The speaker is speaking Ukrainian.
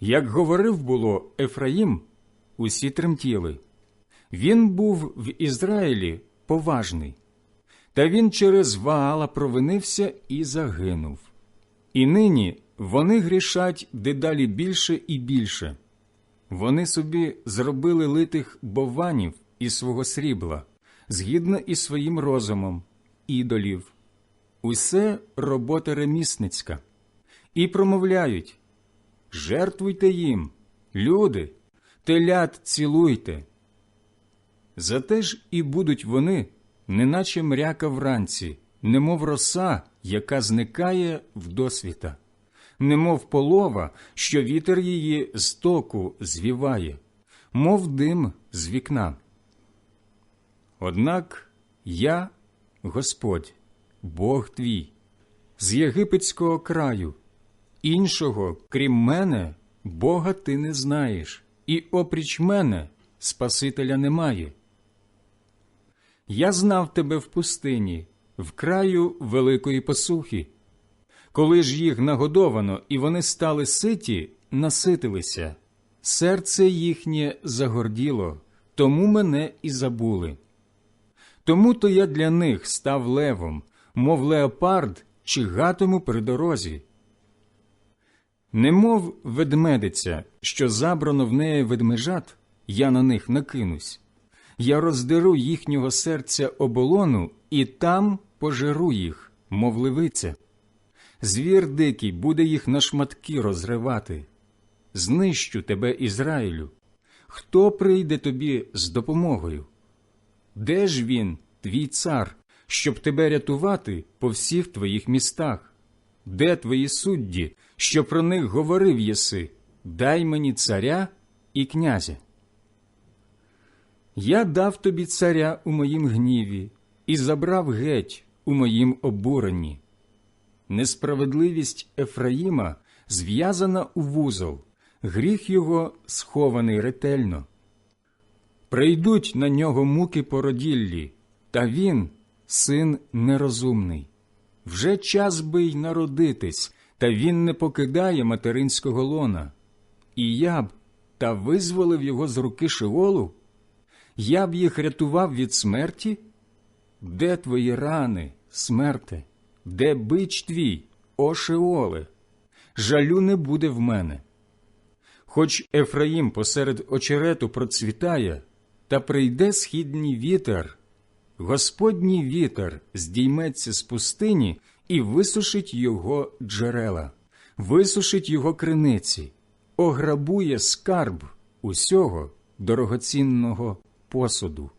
Як говорив було Ефраїм, усі тремтіли. Він був в Ізраїлі поважний, та він через Ваала провинився і загинув. І нині вони грішать дедалі більше і більше. Вони собі зробили литих бованів із свого срібла, згідно із своїм розумом, ідолів. Усе робота ремісницька. І промовляють Жертвуйте їм, люди, телят цілуйте. Зате ж і будуть вони, неначе мряка вранці, немов роса, яка зникає в досвіта, немов полова, що вітер її з току звіває, мов дим з вікна. Однак я, Господь, Бог твій, з єгипетського краю, іншого, крім мене, Бога ти не знаєш, і опріч мене Спасителя немає. Я знав тебе в пустині, в краю великої посухи. Коли ж їх нагодовано і вони стали ситі, наситилися, серце їхнє загорділо, тому мене і забули. Тому то я для них став левом, мов леопард чигатиму при дорозі. Немов ведмедиця, що забрано в неї ведмежат, я на них накинусь. Я роздеру їхнього серця оболону і там пожеру їх, мов левиця. Звір дикий буде їх на шматки розривати. Знищу тебе, Ізраїлю. Хто прийде тобі з допомогою? Де ж він, твій цар, щоб тебе рятувати по всіх твоїх містах? Де твої судді, що про них говорив єси? Дай мені царя і князя. Я дав тобі царя у моїм гніві і забрав геть у моїм обуренні. Несправедливість Ефраїма зв'язана у вузол, гріх його схований ретельно. Прийдуть на нього муки породіллі, та він, син нерозумний. Вже час би й народитись, та він не покидає материнського лона. І я б та визволив його з руки Шеолу? Я б їх рятував від смерті? Де твої рани, смерте? Де бич твій, о Шеоле? Жалю не буде в мене. Хоч Ефраїм посеред очерету процвітає, та прийде східній вітер, Господній вітер здійметься з пустині і висушить його джерела, висушить його криниці, ограбує скарб усього дорогоцінного посуду.